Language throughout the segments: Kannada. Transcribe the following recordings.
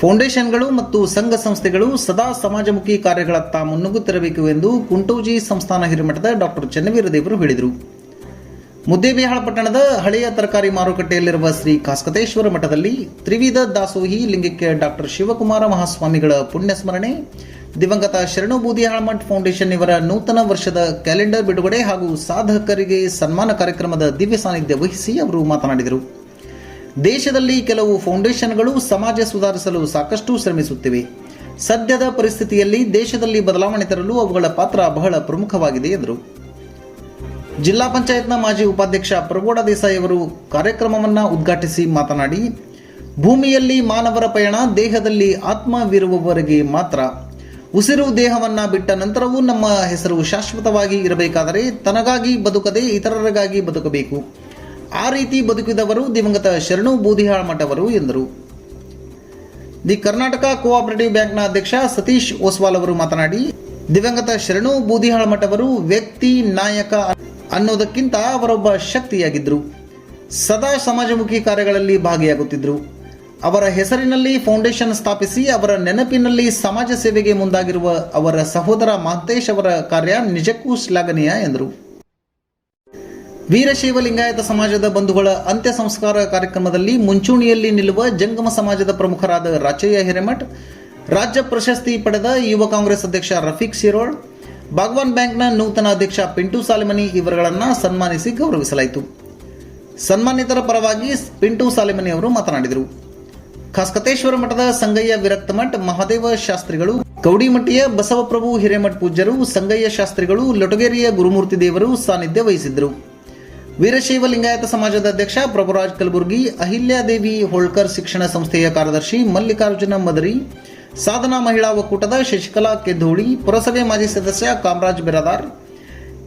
ಫೌಂಡೇಶನ್ಗಳು ಮತ್ತು ಸಂಘ ಸಂಸ್ಥೆಗಳು ಸದಾ ಸಮಾಜಮುಖಿ ಕಾರ್ಯಗಳತ್ತ ಮುನ್ನುಗ್ಗುತ್ತಿರಬೇಕು ಎಂದು ಕುಂಟೋಜಿ ಸಂಸ್ಥಾನ ಹಿರಿಮಠದ ಡಾಕ್ಟರ್ ಚನ್ನವೀರ ದೇವರು ಹೇಳಿದರು. ಮುದ್ದೇಬಿಹಾಳ ಪಟ್ಟಣದ ಹಳೆಯ ತರಕಾರಿ ಮಾರುಕಟ್ಟೆಯಲ್ಲಿರುವ ಶ್ರೀ ಕಾಸ್ಕತೇಶ್ವರ ಮಠದಲ್ಲಿ ತ್ರಿವಿಧ ದಾಸೋಹಿ ಲಿಂಗಕ್ಕೆ ಡಾಕ್ಟರ್ ಶಿವಕುಮಾರ ಮಹಾಸ್ವಾಮಿಗಳ ಪುಣ್ಯ ಸ್ಮರಣೆ ದಿವಂಗತ ಶರಣು ಬೂದಿಹಾಳ ಮಠ್ ಫೌಂಡೇಶನ್ ಇವರ ನೂತನ ವರ್ಷದ ಕ್ಯಾಲೆಂಡರ್ ಬಿಡುಗಡೆ ಹಾಗೂ ಸಾಧಕರಿಗೆ ಸನ್ಮಾನ ಕಾರ್ಯಕ್ರಮದ ದಿವ್ಯ ಸಾನ್ನಿಧ್ಯ ವಹಿಸಿ ಅವರು ಮಾತನಾಡಿದರು. ದೇಶದಲ್ಲಿ ಕೆಲವು ಫೌಂಡೇಶನ್ಗಳು ಸಮಾಜ ಸುಧಾರಿಸಲು ಸಾಕಷ್ಟು ಶ್ರಮಿಸುತ್ತಿವೆ. ಸದ್ಯದ ಪರಿಸ್ಥಿತಿಯಲ್ಲಿ ದೇಶದಲ್ಲಿ ಬದಲಾವಣೆ ತರಲು ಅವುಗಳ ಪಾತ್ರ ಬಹಳ ಪ್ರಮುಖವಾಗಿದೆ, ಎಂದರು. ಜಿಲ್ಲಾ ಪಂಚಾಯತ್ನ ಮಾಜಿ ಉಪಾಧ್ಯಕ್ಷ ಪ್ರಗೋಡ ದೇಸಾಯಿ ಅವರು ಕಾರ್ಯಕ್ರಮವನ್ನು ಉದ್ಘಾಟಿಸಿ ಮಾತನಾಡಿ, ಭೂಮಿಯಲ್ಲಿ ಮಾನವರ ಪಯಣ ದೇಹದಲ್ಲಿ ಆತ್ಮವಿರುವವರೆಗೆ ಮಾತ್ರ. ಉಸಿರು ದೇಹವನ್ನ ಬಿಟ್ಟ ನಂತರವೂ ನಮ್ಮ ಹೆಸರು ಶಾಶ್ವತವಾಗಿ ಇರಬೇಕಾದರೆ ತನಗಾಗಿ ಬದುಕದೆ ಇತರರಿಗಾಗಿ ಬದುಕಬೇಕು. ಆ ರೀತಿ ಬದುಕಿದವರು, ದಿವಂಗತ ಶರಣು ಬೂದಿಹಾಳ ಮಠವರು ಎಂದರು. ದಿ ಕರ್ನಾಟಕ ಕೋಆಪರೇಟಿವ್ ಬ್ಯಾಂಕ್ನ ಅಧ್ಯಕ್ಷ ಸತೀಶ್ ಓಸ್ವಾಲ್ ಅವರು ಮಾತನಾಡಿ, ದಿವಂಗತ ಶರಣು ಬೂದಿಹಾಳ ಮಠವರು ವ್ಯಕ್ತಿ, ನಾಯಕ ಅನ್ನೋದಕ್ಕಿಂತ ಅವರೊಬ್ಬ ಶಕ್ತಿಯಾಗಿದ್ದರು ಸದಾ ಸಮಾಜಮುಖಿ ಕಾರ್ಯಗಳಲ್ಲಿ ಭಾಗಿಯಾಗುತ್ತಿದ್ದರು ಅವರ ಹೆಸರಿನಲ್ಲಿ ಫೌಂಡೇಶನ್ ಸ್ಥಾಪಿಸಿ, ಅವರ ನೆನಪಿನಲ್ಲಿ ಸಮಾಜ ಸೇವೆಗೆ ಮುಂದಾಗಿರುವ ಅವರ ಸಹೋದರ ಮಹಂತೇಶ್ ಅವರ ಕಾರ್ಯ ನಿಜಕ್ಕೂ ಶ್ಲಾಘನೀಯ ಎಂದರು. ವೀರಶೈವ ಲಿಂಗಾಯತ ಸಮಾಜದ ಬಂಧುಗಳ ಅಂತ್ಯ ಸಂಸ್ಕಾರ ಕಾರ್ಯಕ್ರಮದಲ್ಲಿ ಮುಂಚೂಣಿಯಲ್ಲಿ ನಿಲ್ಲುವ ಜಂಗಮ ಸಮಾಜದ ಪ್ರಮುಖರಾದ ರಾಚಯ್ಯ ಹಿರೇಮಠ್, ರಾಜ್ಯ ಪ್ರಶಸ್ತಿ ಪಡೆದ ಯುವ ಕಾಂಗ್ರೆಸ್ ಅಧ್ಯಕ್ಷ ರಫೀಕ್ ಶಿರೋಳ್ ಬಾಗ್ವಾನ್ ಬ್ಯಾಂಕ್ನ ನೂತನ ಅಧ್ಯಕ್ಷ ಪಿಂಟು ಸಾಲಿಮನಿ ಇವರುಗಳನ್ನು ಸನ್ಮಾನಿಸಿ ಗೌರವಿಸಲಾಯಿತು. ಸನ್ಮಾನಿತರ ಪರವಾಗಿ ಪಿಂಟು ಸಾಲಿಮನಿ ಅವರು ಮಾತನಾಡಿದರು. ಖಾಸ್ಕತೇಶ್ವರ ಮಠದ ಸಂಗಯ್ಯ ವಿರಕ್ತ ಮಠ್ ಮಹಾದೇವ ಶಾಸ್ತ್ರಿಗಳು ಕೌಡಿಮಟ್ಟಿಯ ಬಸವಪ್ರಭು ಹಿರೇಮಠ್ ಪೂಜ್ಯರು, ಸಂಗಯ್ಯ ಶಾಸ್ತ್ರಿಗಳು, ಲೊಟಗೇರಿಯ ಗುರುಮೂರ್ತಿ ದೇವರು ಸಾನ್ನಿಧ್ಯ ವಹಿಸಿದ್ದರು. ವೀರಶೈವ ಲಿಂಗಾಯತ ಸಮಾಜದ ಅಧ್ಯಕ್ಷ ಪ್ರಭುರಾಜ್ ಕಲಬುರ್ಗಿ ಅಹಿಲ್ಯಾದೇವಿ ಹೋಳ್ಕರ್ ಶಿಕ್ಷಣ ಸಂಸ್ಥೆಯ ಕಾರ್ಯದರ್ಶಿ ಮಲ್ಲಿಕಾರ್ಜುನ ಮದರಿ, ಸಾಧನಾ ಮಹಿಳಾ ಒಕ್ಕೂಟದ ಶಶಿಕಲಾ ಕೆದ್ದೋಳಿ, ಪುರಸಭೆ ಮಾಜಿ ಸದಸ್ಯ ಕಾಮರಾಜ್ ಬಿರಾದಾರ್,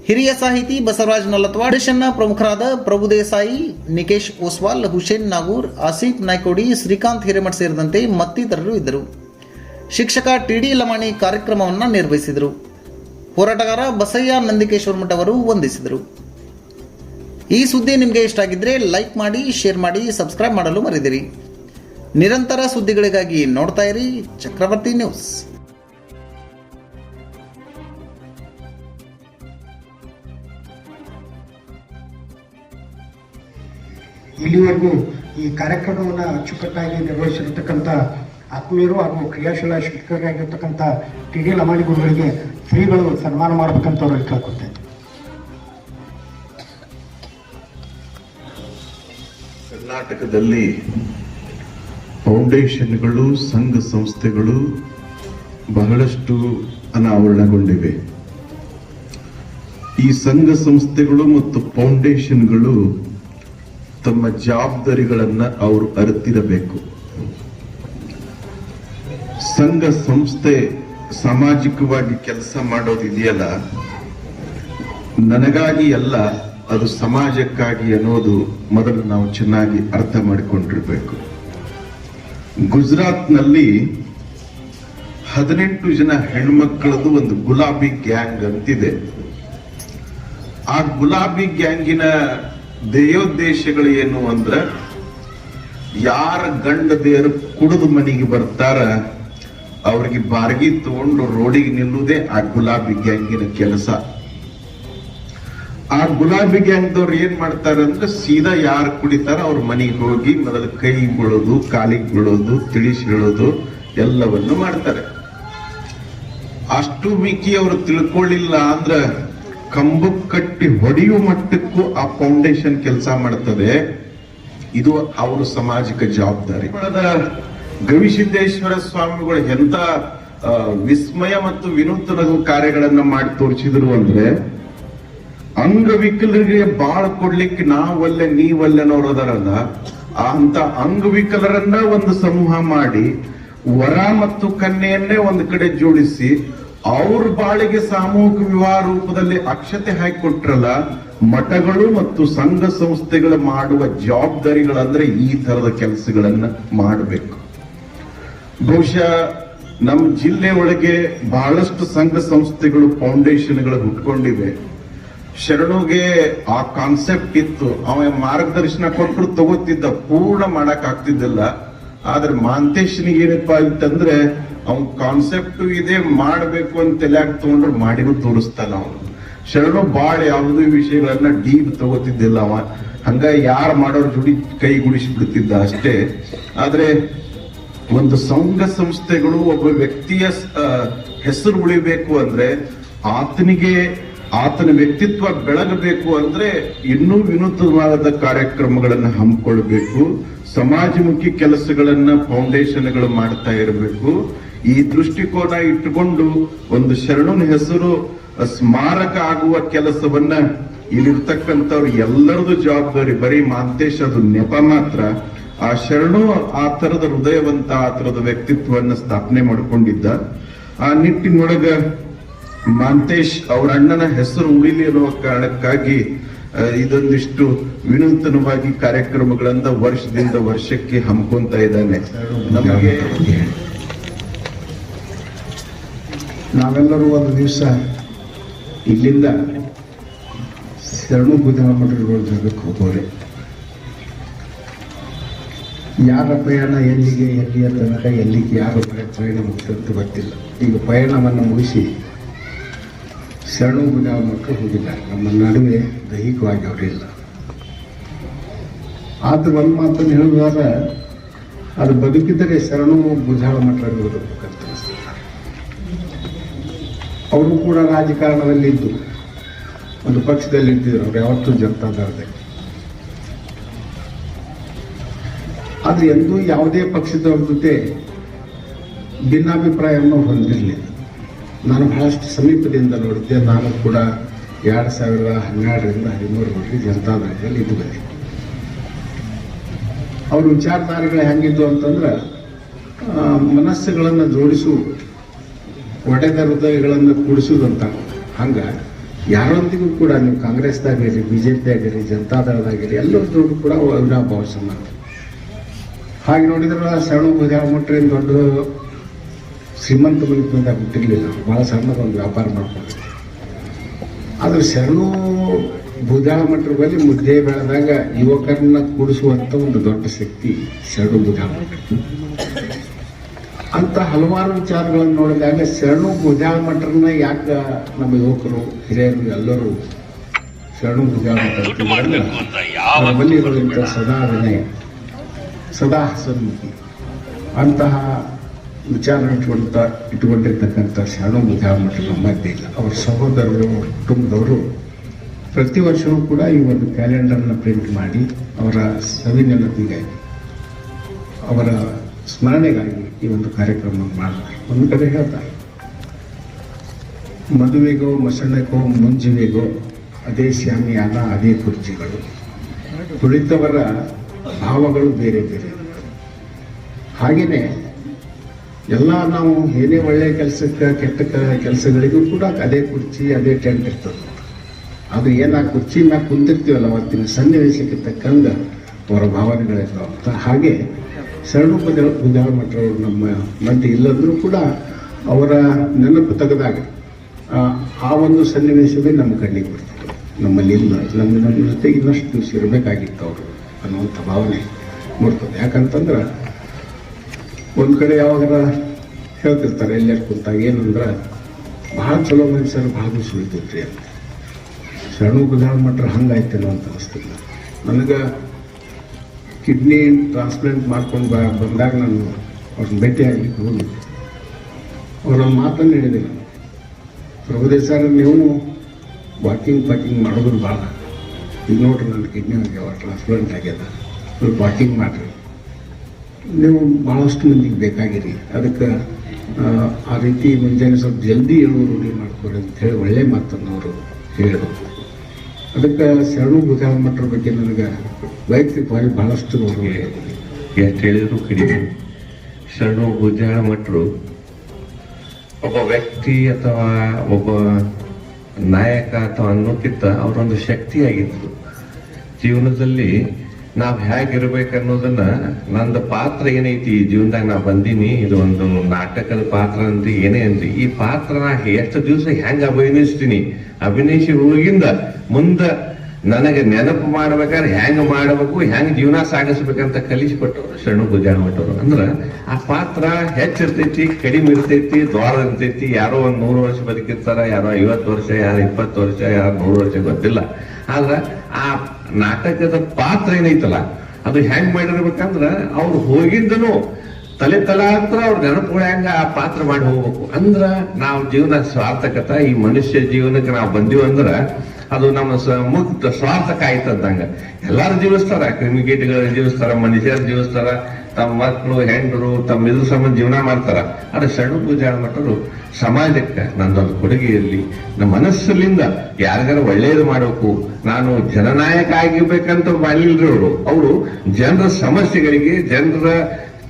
ಹಿರಿಯ ಸಾಹಿತಿ ಬಸವರಾಜ್ ನಲ್ಲತ್ವಾ ಫೌಂಡೇಶನ್ನ ಪ್ರಮುಖರಾದ ಪ್ರಭುದೇಸಾಯಿ ನಿಕೇಶ್ ಓಸ್ವಾಲ್, ಹುಸೇನ್ ನಾಗೂರ್, ಆಸೀಫ್ ನಾಯ್ಕೋಡಿ, ಶ್ರೀಕಾಂತ್ ಹಿರೇಮಠ್ ಸೇರಿದಂತೆ ಮತ್ತಿತರರು ಇದ್ದರು. ಶಿಕ್ಷಕ ಟಿಡಿ ಲಮಾಣಿ ಕಾರ್ಯಕ್ರಮವನ್ನು ನಿರ್ವಹಿಸಿದರು. ಹೋರಾಟಗಾರ ಬಸಯ್ಯ ನಂದಿಕೇಶ್ವರ ಮಠ ಅವರು ವಂದಿಸಿದರು. ಈ ಸುದ್ದಿ ನಿಮಗೆ ಇಷ್ಟ ಆಗಿದ್ರೆ ಲೈಕ್ ಮಾಡಿ ಶೇರ್ ಮಾಡಿ ಸಬ್ಸ್ಕ್ರೈಬ್ ಮಾಡಲು ಮರೆದಿರಿ. ನಿರಂತರ ಸುದ್ದಿಗಳಿಗಾಗಿ ನೋಡ್ತಾ ಇರಿ ಚಕ್ರವರ್ತಿ ನ್ಯೂಸ್ ಇಲ್ಲಿವರೆಗೂ ಈ ಕಾರ್ಯಕ್ರಮವನ್ನು ಅಚ್ಚುಕಟ್ಟಾಗಿ ನಿರ್ವಹಿಸಿರ್ತಕ್ಕಂಥ ಆತ್ಮೀಯರು ಹಾಗೂ ಕ್ರಿಯಾಶೀಲ ಶಿಕ್ಷಕರಾಗಿರ್ತಕ್ಕಂಥ ಟಿ ಡಿ ಲಮಾಣಿ ಗುರುಗಳಿಗೆ ಶ್ರೀಗಳು ಸನ್ಮಾನ ಮಾಡ್ಬೇಕಂತವ್ರು ಕೇಳ್ಕೊತೇನೆ. ಕರ್ನಾಟಕದಲ್ಲಿ ಫೌಂಡೇಶನ್ಗಳು, ಸಂಘ ಸಂಸ್ಥೆಗಳು ಬಹಳಷ್ಟು ಅನಾವರಣಗೊಂಡಿವೆ. ಈ ಸಂಘ ಸಂಸ್ಥೆಗಳು ಮತ್ತು ಫೌಂಡೇಶನ್ಗಳು ತಮ್ಮ ಜವಾಬ್ದಾರಿಗಳನ್ನ ಅವರು ಅರಿತಿರಬೇಕು. ಸಂಘ ಸಂಸ್ಥೆ ಸಾಮಾಜಿಕವಾಗಿ ಕೆಲಸ ಮಾಡೋದಿದೆಯಲ್ಲ, ನನಗಾಗಿ ಅಲ್ಲ ಅದು ಸಮಾಜಕ್ಕಾಗಿ ಅನ್ನೋದು ಮೊದಲು ನಾವು ಚೆನ್ನಾಗಿ ಅರ್ಥ ಮಾಡಿಕೊಂಡಿರಬೇಕು. ಗುಜರಾತ್ನಲ್ಲಿ ಹದಿನೆಂಟು ಜನ ಹೆಣ್ಮಕ್ಕಳದು ಒಂದು ಗುಲಾಬಿ ಗ್ಯಾಂಗ್ ಅಂತಿದೆ. ಆ ಗುಲಾಬಿ ಗ್ಯಾಂಗಿನ ದೇಯೋದ್ದೇಶಗಳು ಏನು ಅಂದ್ರ, ಯಾರ ಗಂಡದೇರು ಕುಡಿದು ಮನೆಗೆ ಬರ್ತಾರ, ಅವ್ರಿಗೆ ಬಾರ್ಗಿ ತಗೊಂಡು ರೋಡಿಗೆ ನಿಲ್ಲುವುದೇ ಆ ಗುಲಾಬಿ ಗ್ಯಾಂಗಿನ ಕೆಲಸ. ಆ ಗುಲಾಬಿ ಗ್ಯಾಂಗ್ದವ್ರು ಏನ್ ಮಾಡ್ತಾರೆ ಅಂದ್ರೆ ಸೀದಾ ಯಾರು ಕುಡಿತಾರ ಅವ್ರ ಮನೆಗೆ ಹೋಗಿ ಮೊದಲು ಕೈ ಬೀಳೋದು ಕಾಲಿಗೆ ಬೀಳೋದು ತಿಳಿಸಿ ಹೇಳೋದು, ಎಲ್ಲವನ್ನು ಮಾಡ್ತಾರೆ. ಅಷ್ಟು ಮಿಕ್ಕಿ ಅವರು ತಿಳ್ಕೊಳ್ಳಿಲ್ಲ ಅಂದ್ರ ಕಂಬ ಕಟ್ಟಿ ಹೊಡೆಯುವ ಮಟ್ಟಕ್ಕೂ ಆ ಫೌಂಡೇಶನ್ ಕೆಲಸ ಮಾಡ್ತದೆ. ಇದು ಅವರು ಸಾಮಾಜಿಕ ಜವಾಬ್ದಾರಿ. ಗವಿಸಿದ್ದೇಶ್ವರ ಸ್ವಾಮಿಗಳು ಎಂತ ವಿಸ್ಮಯ ಮತ್ತು ವಿನೂತನ ಕಾರ್ಯಗಳನ್ನ ಮಾಡಿ ತೋರಿಸಿದ್ರು ಅಂದ್ರೆ ಅಂಗವಿಕಲರಿಗೆ ಬಾಳ ಕೊಡ್ಲಿಕ್ಕೆ ನಾವಲ್ಲೆ ನೀವಲ್ಲೆನವ್ರು ಅದಾರಲ್ಲ ಆ ಅಂತ ಅಂಗವಿಕಲರನ್ನ ಒಂದು ಸಮೂಹ ಮಾಡಿ ವರ ಮತ್ತು ಕನ್ಯೆಯನ್ನೇ ಒಂದು ಕಡೆ ಜೋಡಿಸಿ ಅವ್ರ ಬಾಳಿಗೆ ಸಾಮೂಹಿಕ ವಿವಾಹ ರೂಪದಲ್ಲಿ ಅಕ್ಷತೆ ಹಾಕಿಕೊಟ್ರಲ್ಲ, ಮಠಗಳು ಮತ್ತು ಸಂಘ ಸಂಸ್ಥೆಗಳು ಮಾಡುವ ಜವಾಬ್ದಾರಿಗಳಂದ್ರೆ ಈ ತರದ ಕೆಲಸಗಳನ್ನ ಮಾಡಬೇಕು. ಬಹುಶಃ ನಮ್ಮ ಜಿಲ್ಲೆ ಒಳಗೆ ಬಹಳಷ್ಟು ಸಂಘ ಸಂಸ್ಥೆಗಳು ಫೌಂಡೇಶನ್ಗಳು ಹುಟ್ಕೊಂಡಿವೆ. ಶರಣುಗೆ ಆ ಕಾನ್ಸೆಪ್ಟ್ ಇತ್ತು. ಅವ ಮಾರ್ಗದರ್ಶನ ಕೊಟ್ಟರು ತಗೋತಿದ್ದ, ಪೂರ್ಣ ಮಾಡಕ್ ಆಗ್ತಿದ್ದಿಲ್ಲ. ಆದ್ರೆ ಮಾಂತೇಶನಿಗೆ ಏನಪ್ಪಾ ಅಂತಂದ್ರೆ, ಅವನ್ ಕಾನ್ಸೆಪ್ಟ್ ಇದೆ, ಮಾಡಬೇಕು ಅಂತ ತಲೆಯಾಗ ತಗೊಂಡ್ರು ಮಾಡಿನೂ ತೋರಿಸ್ತಾನ ಅವನು. ಶರಣು ಬಾಳ ಯಾವುದೇ ವಿಷಯಗಳನ್ನ ಡೀಪ್ ತಗೋತಿದ್ದಿಲ್ಲ ಅವ. ಹಂಗ ಯಾರು ಮಾಡೋರ್ ಜೋಡಿ ಕೈ ಬಿಡ್ತಿದ್ದ ಅಷ್ಟೇ. ಆದ್ರೆ ಒಂದು ಸಂಘ ಸಂಸ್ಥೆಗಳು ಒಬ್ಬ ವ್ಯಕ್ತಿಯ ಹೆಸರು ಉಳಿಬೇಕು ಅಂದ್ರೆ ಆತನಿಗೆ ಆತನ ವ್ಯಕ್ತಿತ್ವ ಬೆಳಗಬೇಕು ಅಂದ್ರೆ ಇನ್ನೂ ವಿನೂತನವಾದ ಕಾರ್ಯಕ್ರಮಗಳನ್ನು ಹಮ್ಮಿಕೊಳ್ಬೇಕು ಸಮಾಜಮುಖಿ ಕೆಲಸಗಳನ್ನ ಫೌಂಡೇಶನ್ಗಳು ಮಾಡ್ತಾ ಇರಬೇಕು. ಈ ದೃಷ್ಟಿಕೋನ ಇಟ್ಟುಕೊಂಡು ಒಂದು ಶರಣನ ಹೆಸರು ಸ್ಮಾರಕ ಆಗುವ ಕೆಲಸವನ್ನ ಇಲ್ಲಿರ್ತಕ್ಕಂಥವ್ರು ಎಲ್ಲರದು ಜವಾಬ್ದಾರಿ. ಬರೀ ಮಾಂತೇಶ್ ಅದು ನೆಪ ಮಾತ್ರ. ಆ ಶರಣು ಆ ತರದ ಹೃದಯವಂತ, ಆ ತರದ ವ್ಯಕ್ತಿತ್ವವನ್ನು ಸ್ಥಾಪನೆ ಮಾಡಿಕೊಂಡಿದ್ದ. ಆ ನಿಟ್ಟಿನೊಳಗ ಮಾಂತೇಶ್ ಅವರ ಅಣ್ಣನ ಹೆಸರು ಉಳಿಲಿ ಅನ್ನುವ ಕಾರಣಕ್ಕಾಗಿ ಇದೊಂದಿಷ್ಟು ವಿನೂತನವಾಗಿ ಕಾರ್ಯಕ್ರಮಗಳನ್ನ ವರ್ಷದಿಂದ ವರ್ಷಕ್ಕೆ ಹಮ್ಮಿಕೊಂತ ಇದ್ದಾನೆ. ನಾವೆಲ್ಲರೂ ಒಂದು ದಿವಸ ಇಲ್ಲಿಂದ ಶರಣು ಬುದ್ಧ ಮಠಗಳು ಜಾಗಕ್ಕೆ ಹೋಗೋರೆ. ಯಾರ ಪ್ರಯಾಣ ಎಲ್ಲಿಗೆ, ಎಲ್ಲಿಯ ತನಕ, ಎಲ್ಲಿಗೆ, ಯಾರು ಪ್ರ- ಪ್ರಯಾಣ ಮುಗಿಸಂತ ಗೊತ್ತಿಲ್ಲ. ಈಗ ಪಯಣವನ್ನು ಮುಗಿಸಿ ಶರಣು ಬುದ್ಧ ಮಕ್ಕಳು ಹೋಗಿಲ್ಲ ನಮ್ಮ ನಡುವೆ ದೈಹಿಕವಾಗಿ ಅವರಿಲ್ಲ ಆದ್ರೆ ಒಂದು ಮಾತನ್ನು ಹೇಳುವಾಗ ಅದು ಬದುಕಿದರೆ ಶರಣು ಬುಧಾಳ ಅನಿಸ್ತದೆ. ಅವರು ಕೂಡ ರಾಜಕಾರಣದಲ್ಲಿದ್ದು ಒಂದು ಪಕ್ಷದಲ್ಲಿ ಇದ್ದಿದ್ರು. ಅವ್ರು ಯಾವತ್ತೂ ಜನತಾದಳದಲ್ಲಿ ಆದ್ರೆ ಎಂದೂ ಯಾವುದೇ ಪಕ್ಷದವ್ರ ಜೊತೆ ಭಿನ್ನಾಭಿಪ್ರಾಯವನ್ನು ಹೊಂದಿರಲಿಲ್ಲ. ನಾನು ಬಹಳಷ್ಟು ಸಮೀಪದಿಂದ ನೋಡಿದ್ದೆ. ನಾನು ಕೂಡ ಎರಡು ಸಾವಿರದ ಹನ್ನೆರಡರಿಂದ ಹದಿಮೂರರವರೆಗೆ ಜನತಾದಳದಲ್ಲಿ ಇದ್ದು ಬಂದೆ. ಅವ್ರ ವಿಚಾರಧಾರೆಗಳು ಹೆಂಗಿದ್ದು ಅಂತಂದ್ರೆ ಮನಸ್ಸುಗಳನ್ನು ಜೋಡಿಸು, ಒಡೆದ ಹೃದಯಗಳನ್ನು ಕೂಡಿಸುವುದಂತ. ಹಂಗ ಯಾರೊಂದಿಗೂ ಕೂಡ ನೀವು ಕಾಂಗ್ರೆಸ್ದಾಗಿರಿ ಬಿ ಜೆ ಆಗಿರಿ ಜನತಾದಳದಾಗಿರಿ ಎಲ್ಲರದ್ದು ಕೂಡ ಅವಿನಾಭಾವ ಸಂಬಂಧ ಹಾಗೆ ನೋಡಿದ್ರೆ ಬುದ್ಧ ಮುಟ್ರೇನು ದೊಡ್ಡ ಶ್ರೀಮಂತ ಮನೆತನದಾಗ ಹುಟ್ಟಿರ್ಲಿಲ್ಲ ಭಾಳ ಸಣ್ಣದೊಂದು ವ್ಯಾಪಾರ ಮಾಡ್ಕೊಂಡಿದ್ದೆ ಆದ್ರೆ ಶರಣು ಬುಧಾಳ ಮಠದ ಬಳಿ ಮುದ್ದೆ ಬೆಳೆದಾಗ ಯುವಕರನ್ನ ಕೂಡಿಸುವಂಥ ಒಂದು ದೊಡ್ಡ ಶಕ್ತಿ ಶರಣು ಬುಧಾಳ ಮಠ ಅಂತ ಹಲವಾರು ವಿಚಾರಗಳನ್ನು ನೋಡಿದಾಗ ಶರಣು ಬುಧಾಳ ಮಠರನ್ನ ಯಾಕೆ ನಮ್ಮ ಯುವಕರು ಹಿರಿಯರು ಎಲ್ಲರೂ ಶರಣು ಬುಧಾಳ ಮಠ ಇರುವಂಥ ಸದಾ ವಿನಯ ಸದಾ ಹಸನ್ಮುಖಿ. ಅಂತಹ ವಿಚಾರ ಶರಣು ಬುಧಾಳ ಮಠ ನಮ್ಮ ಮಧ್ಯೆ ಇಲ್ಲ. ಅವ್ರ ಸಹೋದರರು, ಕುಟುಂಬದವರು ಪ್ರತಿ ವರ್ಷವೂ ಕೂಡ ಈ ಒಂದು ಕ್ಯಾಲೆಂಡರ್ನ ಪ್ರಿಂಟ್ ಮಾಡಿ ಅವರ ಸವಿನೆನಪಿಗೆ ಅವರ ಸ್ಮರಣೆಗಾಗಿ ಈ ಒಂದು ಕಾರ್ಯಕ್ರಮ ಮಾಡ್ತಾರೆ. ಒಂದು ಕಡೆ ಹೇಳ್ತಾರೆ, ಮದುವೆಗೋ ಮಸಣಕ್ಕೋ ಮುಂಜುವೆಗೋ, ಅದೇ ಶ್ಯಾಮಿಯಾದ ಅದೇ ಕುರ್ಚಿಗಳು. ಕುಳಿತವರ ಭಾವಗಳು ಬೇರೆ ಬೇರೆ ಹಾಗೆಯೇ ಎಲ್ಲ ನಾವು ಏನೇ ಒಳ್ಳೆಯ ಕೆಲಸಕ್ಕೆ ಕೆಟ್ಟ ಕೆಲಸಗಳಿಗೂ ಕೂಡ ಅದೇ ಕುರ್ಚಿ ಅದೇ ಟೆಂಟ್ ಇರ್ತದೆ. ಅದು ಏನು ಆ ಕುರ್ಚಿ ನಾವು ಕುಂತಿರ್ತೀವಲ್ಲ ಅವತ್ತಿನ ಸನ್ನಿವೇಶಕ್ಕೆ ತಕ್ಕಂಗ ಅವರ ಭಾವನೆಗಳಿರ್ತಾವ ಅಂತ. ಹಾಗೆ ಶರಣು ಬುದ್ಧಾಳ ಮಠರವರು ನಮ್ಮ ಮಧ್ಯೆ ಇಲ್ಲಂದ್ರೂ ಕೂಡ ಅವರ ನೆನಪು ತೆಗೆದಾಗ ಆ, ಆ ಒಂದು ಸನ್ನಿವೇಶವೇ ನಮ್ಮ ಕಣ್ಣಿಗೆ ಬರ್ತದೆ ನಮ್ಮಲ್ಲಿ ಇಲ್ಲ. ನಮ್ಮ ನಮ್ಮ ಜೊತೆ ಇನ್ನಷ್ಟು ದಿವಸ ಇರಬೇಕಾಗಿತ್ತು ಅವರು ಅನ್ನುವಂಥ ಭಾವನೆ ಮೂಡ್ತದೆ. ಯಾಕಂತಂದ್ರೆ ಒಂದು ಕಡೆ ಯಾವಾಗಾರ ಹೇಳ್ತಿರ್ತಾರೆ ಎಲ್ಲರೂ ಕುಂತಾಗ ಏನಂದ್ರೆ, ಭಾಳ ಚಲೋ ಮನುಷ್ಯರು ಭಾಳ ಅಂತ. ಶರಣು ಬುಧಾಳ ಮಟ್ರ ಹಂಗಾಯ್ತೇನೋ ಅಂತ ಅನಿಸ್ತಿಲ್ಲ ನನಗೆ ಕಿಡ್ನಿ ಟ್ರಾನ್ಸ್ಪ್ಲಾಂಟ್ ಮಾಡ್ಕೊಂಡು ಬ, ಬಂದಾಗ ನಾನು ಅವ್ರನ್ನ ಭೇಟಿ ಆಗ್ಲಿಕ್ಕೆ ಹೋಗಿದ್ದೆ ಅವ್ರೊಂದು ಮಾತನ್ನು ಹೇಳಿದೆ ನಾನು ಪ್ರಭುದೇವ್ ಸರ್ ನೀವು ವಾಕಿಂಗ್ ಪಾಕಿಂಗ್ ಮಾಡೋದು ಭಾಳ. ಈಗ ನೋಡ್ರಿ ನನ್ನ ಕಿಡ್ನಿ ಆಗ್ಯಾವ ಟ್ರಾನ್ಸ್ಪ್ಲಾಂಟ್ ಆಗ್ಯದ. ಸ್ವಲ್ಪ ವಾಕಿಂಗ್ ಮಾಡಿರಿ. ನೀವು ಭಾಳಷ್ಟು ಮಂದಿಗೆ ಬೇಕಾಗಿರಿ. ಅದಕ್ಕೆ ಆ, ರೀತಿ ಮುಂಜಾನೆ ಸ್ವಲ್ಪ ಜಲ್ದಿ ಏಳುವ ರೂಢಿ ಅಂತ ಹೇಳಿ ಒಳ್ಳೆ ಮಾತನ್ನು ಅವರು ಹೇಳಿದರು. ಅದಕ್ಕೆ ಶರಣು ಬುಧಾಳ ಮಠರ ಬಗ್ಗೆ ನನಗೆ ವೈಯಕ್ತಿಕವಾಗಿ ಬಹಳಷ್ಟು ಗೌರವ ಎಷ್ಟು ಹೇಳಿದ್ರು ಕಡಿಮೆ ಶರಣು ಬುದ್ಧಾಳ ಮಠರು ಒಬ್ಬ ವ್ಯಕ್ತಿ ಅಥವಾ ಒಬ್ಬ ನಾಯಕ ಅಥವಾ ಅನ್ನೋಕ್ಕಿಂತ ಅವರೊಂದು ಶಕ್ತಿಯಾಗಿತ್ತು ಜೀವನದಲ್ಲಿ ನಾವ್ ಹೇಗಿರ್ಬೇಕು ಅನ್ನೋದನ್ನ ನಂದು ಪಾತ್ರ ಏನೈತಿ? ಈ ಜೀವನದಾಗ ನಾ ಬಂದೀನಿ, ಇದು ಒಂದು ನಾಟಕದ ಪಾತ್ರ ಅಂತ ಏನೇ ಅನ್ರಿ ಈ ಪಾತ್ರ ನಾ ಎಷ್ಟು ದಿವಸ ಹೆಂಗ್ ಅಭಿನಯಿಸ್ತೀನಿ? ಅಭಿನಯಿಸಿ ಹೋಗಿಂದ ಮುಂದ ನನಗೆ ನೆನಪು ಮಾಡ್ಬೇಕಾದ್ರೆ ಹೆಂಗ್ ಮಾಡಬೇಕು, ಹೆಂಗ್ ಜೀವನ ಸಾಗಿಸ್ಬೇಕಂತ ಕಲಿಸಿಕೊಟ್ಟವ್ರು ಶರಣು ಗುಜಾಣ ಮಟ್ಟವ್ರು ಅಂದ್ರ ಆ ಪಾತ್ರ ಹೆಚ್ಚಿರ್ತೈತಿ, ಕಡಿಮೆ ಇರ್ತೈತಿ, ದ್ವಾರ ಇರ್ತೈತಿ. ಯಾರೋ ಒಂದ್ ನೂರು ವರ್ಷ ಬದುಕಿರ್ತಾರ, ಯಾರೋ ಐವತ್ತು ವರ್ಷ, ಯಾರು ಇಪ್ಪತ್ತು ವರ್ಷ, ಯಾರು ನೂರು ವರ್ಷ, ಗೊತ್ತಿಲ್ಲ. ಆದ್ರ ಆ ನಾಟಕದ ಪಾತ್ರ ಏನೈತಲ್ಲ, ಅದು ಹೆಂಗ್ ಮಾಡಿರ್ಬೇಕಂದ್ರ ಅವ್ರು ಹೋಗಿದ್ದನು, ತಲೆ ತಲಾಂತರ ಅವ್ರ ನೆನಪುಗಳ ಹೆಂಗ ಆ ಪಾತ್ರ ಮಾಡಿ ಹೋಗ್ಬೇಕು. ಅಂದ್ರ ನಾವು ಜೀವನ ಸ್ವಾರ್ಥಕತ ಈ ಮನುಷ್ಯ ಜೀವನಕ್ಕೆ ನಾವು ಬಂದೀವಿ ಅಂದ್ರ ಅದು ನಮ್ಮ ಮುಕ್ತ ಸ್ವಾರ್ಥಕ ಆಯ್ತಂದಂಗ ಎಲ್ಲಾರು ಜೀವಿಸ್ತಾರ, ಕ್ರಿಮಿಕೇಟ್ಗಳ ಜೀವಿಸ್ತಾರ, ಮನುಷ್ಯರು ಜೀವಿಸ್ತಾರ ತಮ್ಮ ಮಕ್ಕಳು ಹೆಂಡರು ತಮ್ಮ ಇದ್ರ ಸಂಬಂಧ ಜೀವನ ಮಾಡ್ತಾರ. ಆದ್ರೆ ಸಣ್ಣ ಪೂಜೆ ಮಟ್ಟರು ಸಮಾಜಕ್ಕೆ ನನ್ನೊಂದು ಕೊಡುಗೆ ಇರಲಿ ನಮ್ಮ ಮನಸ್ಸಲ್ಲಿಂದ ಯಾರಿಗಾರ ಒಳ್ಳೆಯದು ಮಾಡಬೇಕು. ನಾನು ಜನನಾಯಕ ಆಗಿರ್ಬೇಕಂತ ಅವರು ಅವರು ಜನರ ಸಮಸ್ಯೆಗಳಿಗೆ ಜನರ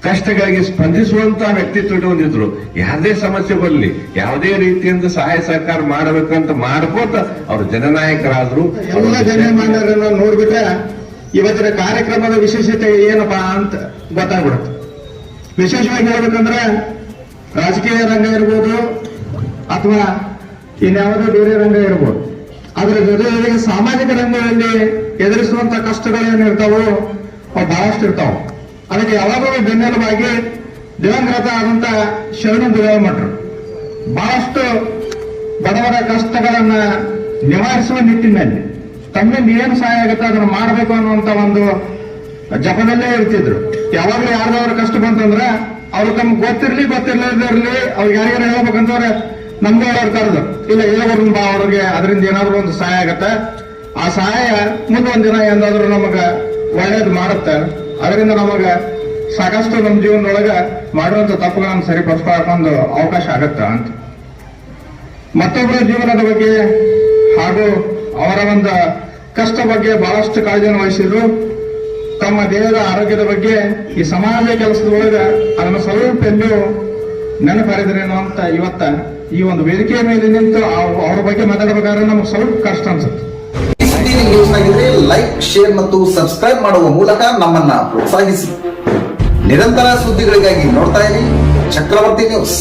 ಕಷ್ಟಗಳಿಗೆ ಸ್ಪಂದಿಸುವಂತ ವ್ಯಕ್ತಿತ್ವ ಹೊಂದಿದ್ರು ಯಾವುದೇ ಸಮಸ್ಯೆ ಬರಲಿ ಯಾವುದೇ ರೀತಿಯಿಂದ ಸಹಾಯ ಸಹಕಾರ ಮಾಡಬೇಕಂತ ಮಾಡ್ಕೋತ ಅವರು ಜನನಾಯಕರಾದ್ರು. ಎಲ್ಲ ಜನಮಾನ್ಯರನ್ನ ನೋಡ್ಬಿಟ್ರೆ ಇವತ್ತಿನ ಕಾರ್ಯಕ್ರಮದ ವಿಶೇಷತೆ ಏನಪ್ಪಾ ಅಂತ ಗೊತ್ತಾಗ್ಬಿಡುತ್ತೆ. ವಿಶೇಷವಾಗಿ ಹೇಳ್ಬೇಕಂದ್ರೆ ರಾಜಕೀಯ ರಂಗ ಇರ್ಬೋದು ಅಥವಾ ಇನ್ಯಾವುದೋ ಬೇರೆ ರಂಗ ಇರ್ಬೋದು. ಅದರ ಜೊತೆ ಸಾಮಾಜಿಕ ರಂಗದಲ್ಲಿ ಎದುರಿಸುವಂತ ಕಷ್ಟಗಳೇನಿರ್ತಾವೋ ಅವು ಬಹಳಷ್ಟು ಇರ್ತಾವ. ಅದಕ್ಕೆ ಯಾವಾಗಲೂ ಬೆನ್ನೆಲುಬಾಗಿ ದಿವಂಗತ ಆದಂತ ಶರಣು ಮಠರು ಬಹಳಷ್ಟು ಬಡವರ ಕಷ್ಟಗಳನ್ನ ನಿವಾರಿಸುವ ನಿಟ್ಟಿನಲ್ಲಿ. ತಮ್ಮಿಂದ ಏನು ಸಹಾಯ ಆಗುತ್ತೆ ಅದನ್ನು ಮಾಡಬೇಕು ಅನ್ನುವಂತ ಒಂದು ಜಪದಲ್ಲೇ ಇರ್ತಿದ್ರು. ಯಾವಾಗ್ಲೂ ಯಾರ್ದಾದ್ರು ಕಷ್ಟ ಬಂತಂದ್ರೆ ಅವ್ರು ತಮ್ಗೆ ಗೊತ್ತಿರ್ಲಿ ಗೊತ್ತಿರ್ಲಿರ್ಲಿ ಅವ್ರಿಗೆ ಯಾರಿಗಾರ ಹೇಳ್ಬೇಕಂತವ್ರೆ ನಮ್ಗೆ ಹೇಳ್ತಾರದು ಇಲ್ಲ ಹೇಳೋರ್ನ ಬಾ ಅವ್ರಿಗೆ, ಅದರಿಂದ ಏನಾದ್ರು ಒಂದು ಸಹಾಯ ಆಗತ್ತೆ. ಆ ಸಹಾಯ ಮುಂದೊಂದ್ ದಿನ ಏನಾದ್ರು ನಮಗ ಒಳ್ಳೇದು ಮಾಡುತ್ತೆ. ಅದರಿಂದ ನಮಗ ಸಾಕಷ್ಟು ನಮ್ಮ ಜೀವನದೊಳಗ ಮಾಡುವಂತ ತಪ್ಪುಗಳನ್ನು ಸರಿಪಡಿಸ್ಕೊಳ್ಳೋಕೊಂದು ಅವಕಾಶ ಆಗತ್ತ ಅಂತ. ಮತ್ತೊಬ್ಬರ ಜೀವನದ ಬಗ್ಗೆ ಹಾಗೂ ಅವರ ಒಂದು ಕಷ್ಟ ಬಗ್ಗೆ ಬಹಳಷ್ಟು ಕಾಳಜಿಯನ್ನು ವಹಿಸಿದ್ರು. ತಮ್ಮ ದೇಹದ ಆರೋಗ್ಯದ ಬಗ್ಗೆ ಈ ಸಮಾಜ ಕೆಲಸದೊಳಗ ಅದನ್ನು ಸ್ವಲ್ಪ ಎಲ್ಲೂ ನೆನಪರಿದ್ರೇನು ಅಂತ ಇವತ್ತ ಈ ಒಂದು ವೇದಿಕೆಯ ಮೇಲೆ ನಿಂತು ಅವರ ಬಗ್ಗೆ ಮಾತಾಡಬೇಕಾದ್ರೆ ನಮ್ಗೆ ಸ್ವಲ್ಪ ಕಷ್ಟ ಅನ್ಸುತ್ತೆ. ಈ ಲೈಕ್, ಶೇರ್ ಮತ್ತು ಸಬ್ಸ್ಕ್ರೈಬ್ ಮಾಡುವ ಮೂಲಕ ನಮ್ಮನ್ನ ಪ್ರೋತ್ಸಾಹಿಸಿ. ನಿರಂತರ ಸುದ್ದಿಗಳಿಗಾಗಿ ನೋಡ್ತಾ ಇರಿ ಚಕ್ರವರ್ತಿ ನ್ಯೂಸ್.